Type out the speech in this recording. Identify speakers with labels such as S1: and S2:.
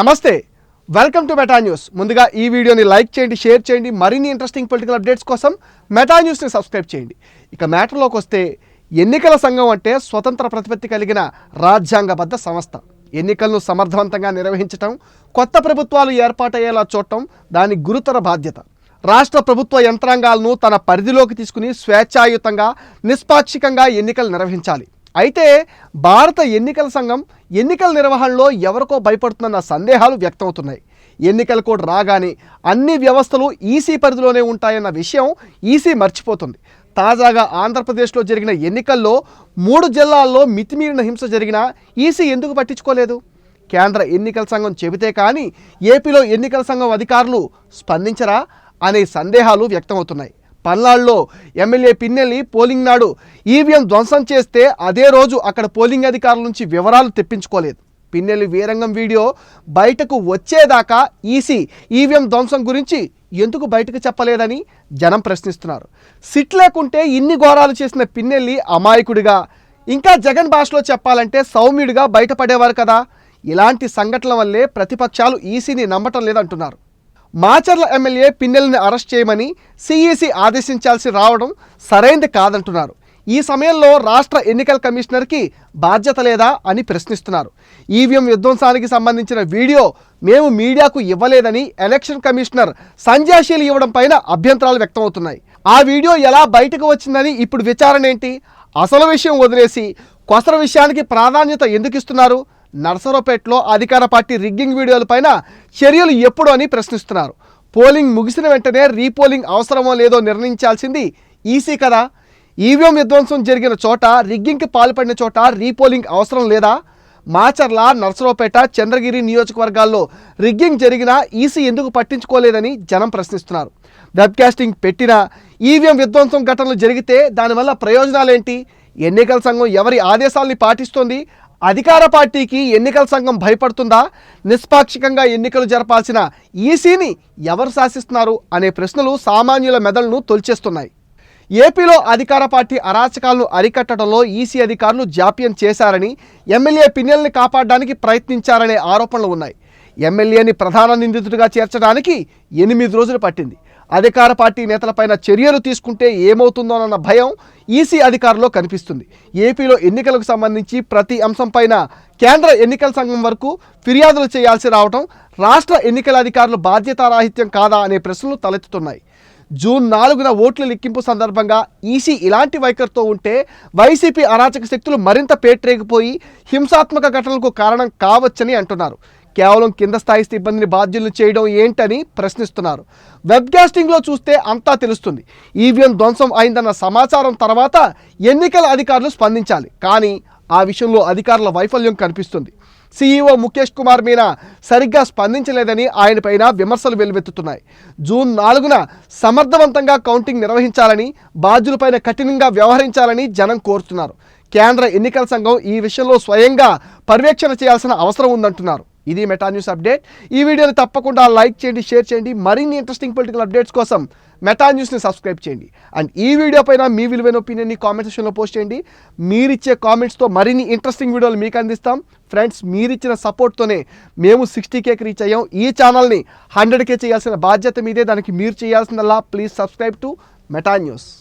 S1: నమస్తే welcome to Meta news. ముందుగా ఈ వీడియోని లైక్ చేయండి షేర్ చేయండి మరిన్ని ఇంట్రెస్టింగ్ పొలిటికల్ అప్డేట్స్ కోసం మెటా న్యూస్ని సబ్స్క్రైబ్ చేయండి. ఇక మ్యాటర్లోకి వస్తే ఎన్నికల సంఘం అంటే స్వతంత్ర ప్రతిపత్తి కలిగిన రాజ్యాంగబద్ధ సంస్థ. ఎన్నికలను సమర్థవంతంగా నిర్వహించటం కొత్త ప్రభుత్వాలు ఏర్పాటయ్యేలా చూడటం దాని గురుతర బాధ్యత. రాష్ట్ర ప్రభుత్వ యంత్రాంగాలను తన పరిధిలోకి తీసుకుని స్వేచ్ఛాయుతంగా నిష్పాక్షికంగా ఎన్నికలు నిర్వహించాలి. అయితే భారత ఎన్నికల సంఘం ఎన్నికల నిర్వహణలో ఎవరికో భయపడుతుందన్న సందేహాలు వ్యక్తమవుతున్నాయి. ఎన్నికల కోడ్ రాగానే అన్ని వ్యవస్థలు ఈసీ పరిధిలోనే ఉంటాయన్న విషయం ఈసీ మర్చిపోతుంది. తాజాగా ఆంధ్రప్రదేశ్లో జరిగిన ఎన్నికల్లో మూడు జిల్లాల్లో మితిమీరిన హింస జరిగినా ఈసీ ఎందుకు పట్టించుకోలేదు? కేంద్ర ఎన్నికల సంఘం చెబితే కానీ ఏపీలో ఎన్నికల సంఘం అధికారులు స్పందించరా అనే సందేహాలు వ్యక్తమవుతున్నాయి. పల్నాడులో ఎమ్మెల్యే పిన్నెల్లి పోలింగ్ నాడు ఈవీఎం ధ్వంసం చేస్తే అదే రోజు అక్కడ పోలింగ్ అధికారుల నుంచి వివరాలు తెప్పించుకోలేదు. పిన్నెల్లి వీరంగం వీడియో బయటకు వచ్చేదాకా ఈసీ ఈవీఎం ధ్వంసం గురించి ఎందుకు బయటకు చెప్పలేదని జనం ప్రశ్నిస్తున్నారు. సిట్ లేకుంటే ఇన్ని ఘోరాలు చేసిన పిన్నెల్లి అమాయకుడిగా ఇంకా జగన్ భాషలో చెప్పాలంటే సౌమ్యుడిగా బయటపడేవారు కదా. ఇలాంటి సంఘటనల వల్లే ప్రతిపక్షాలు ఈసీని నమ్మటం లేదంటున్నారు. మాచర్ల ఎమ్మెల్యే పిన్నెల్ని అరెస్ట్ చేయమని సిఈసి ఆదేశించాల్సి రావడం సరైంది కాదంటున్నారు. ఈ సమయంలో రాష్ట్ర ఎన్నికల కమిషనర్కి బాధ్యత లేదా అని ప్రశ్నిస్తున్నారు. ఈవీఎం విధ్వంసానికి సంబంధించిన వీడియో మేము మీడియాకు ఇవ్వలేదని ఎలక్షన్ కమిషనర్ సంజాషీలు ఇవ్వడం పైన అభ్యంతరాలు వ్యక్తమవుతున్నాయి. ఆ వీడియో ఎలా బయటకు వచ్చిందని ఇప్పుడు విచారణ ఏంటి? అసలు విషయం వదిలేసి కొసర విషయానికి ప్రాధాన్యత ఎందుకు ఇస్తున్నారు నర్సరావుపేటలో అధికార పార్టీ రిగ్గింగ్ వీడియోలపైన చర్యలు ఎప్పుడు అని ప్రశ్నిస్తున్నారు. పోలింగ్ ముగిసిన వెంటనే రీపోలింగ్ అవసరమో లేదో నిర్ణయించాల్సింది ఈసీ కదా. ఈవీఎం విధ్వంసం జరిగిన చోట రిగ్గింగ్కి పాల్పడిన చోట రీపోలింగ్ అవసరం లేదా? మాచర్ల నర్సరావుపేట చంద్రగిరి నియోజకవర్గాల్లో రిగ్గింగ్ జరిగినా ఈసీ ఎందుకు పట్టించుకోలేదని జనం ప్రశ్నిస్తున్నారు. వెబ్కాస్టింగ్ పెట్టినా ఈవీఎం విధ్వంసం ఘటనలు జరిగితే దానివల్ల ప్రయోజనాలేంటి? ఎన్నికల సంఘం ఎవరి ఆదేశాల్ని పాటిస్తోంది? అధికార పార్టీకి ఎన్నికల సంఘం భయపడుతుందా? నిష్పాక్షికంగా ఎన్నికలు జరపాల్సిన ఈసీని ఎవరు శాసిస్తున్నారు అనే ప్రశ్నలు సామాన్యుల మెదళ్ళను తొలిచేస్తున్నాయి. ఏపీలో అధికార పార్టీ అరాచకాలను అరికట్టడంలో ఈసీ అధికారులు జాప్యం చేశారని ఎమ్మెల్యే పిన్నెల్ని కాపాడడానికి ప్రయత్నించారనే ఆరోపణలు ఉన్నాయి. ఎమ్మెల్యేని ప్రధాన నిందితుడిగా చేర్చడానికి ఎనిమిది రోజులు పట్టింది. అధికార పార్టీ నేతలపైన చర్యలు తీసుకుంటే ఏమవుతుందోనన్న భయం ఈసీ అధికారుల్లో కనిపిస్తుంది. ఏపీలో ఎన్నికలకు సంబంధించి ప్రతి అంశంపైన కేంద్ర ఎన్నికల సంఘం వరకు ఫిర్యాదులు చేయాల్సి రావడం రాష్ట్ర ఎన్నికల అధికారులు బాధ్యతారాహిత్యం కాదా అనే ప్రశ్నలు తలెత్తుతున్నాయి. జూన్ నాలుగున ఓట్ల లెక్కింపు సందర్భంగా ఈసీ ఇలాంటి వైఖరితో ఉంటే వైసీపీ అరాచక శక్తులు మరింత పేట్రేగిపోయి హింసాత్మక ఘటనలకు కారణం కావచ్చని అంటున్నారు. కేవలం కింద స్థాయి సిబ్బందిని బాధ్యులు చేయడం ఏంటని ప్రశ్నిస్తున్నారు. వెబ్కాస్టింగ్లో చూస్తే అంతా తెలుస్తుంది. ఈవీఎం ధ్వంసం అయిందన్న సమాచారం తర్వాత ఎన్నికల అధికారులు స్పందించాలి. కానీ ఆ విషయంలో అధికారుల వైఫల్యం కనిపిస్తుంది. సీఈఓ ముఖేష్ కుమార్ మీనా సరిగ్గా స్పందించలేదని ఆయనపైన విమర్శలు వెల్లువెత్తుతున్నాయి. జూన్ నాలుగున సమర్థవంతంగా కౌంటింగ్ నిర్వహించాలని బాధ్యులపైన కఠినంగా వ్యవహరించాలని జనం కోరుతున్నారు. కేంద్ర ఎన్నికల సంఘం ఈ విషయంలో స్వయంగా పర్యవేక్షణ చేయాల్సిన అవసరం ఉందంటున్నారు. ఇది మెటా న్యూస్ అప్డేట్ ఈ వీడియోని తప్పకుండా లైక్ చేయండి షేర్ చేయండి. మరిన్ని ఇంట్రెస్టింగ్ పొలిటికల్ అప్డేట్స్ కోసం మెటా న్యూస్ని సబ్స్క్రైబ్ చేయండి. అండ్ ఈ వీడియో పైన మీ విలువైన ఒపీనియన్ని కామెంట్ సెక్షన్లో పోస్ట్ చేయండి. మీరిచ్చే కామెంట్స్తో మరిన్ని ఇంట్రెస్టింగ్ వీడియోలు మీకు అందిస్తాం. ఫ్రెండ్స్ మీరిచ్చిన సపోర్ట్తోనే మేము సిక్స్టీ కేకి రీచ్ అయ్యాం. ఈ ఛానల్ని హండ్రెడ్ కే చేయాల్సిన బాధ్యత మీదే. దానికి మీరు చేయాల్సిందల్లా please subscribe to Meta News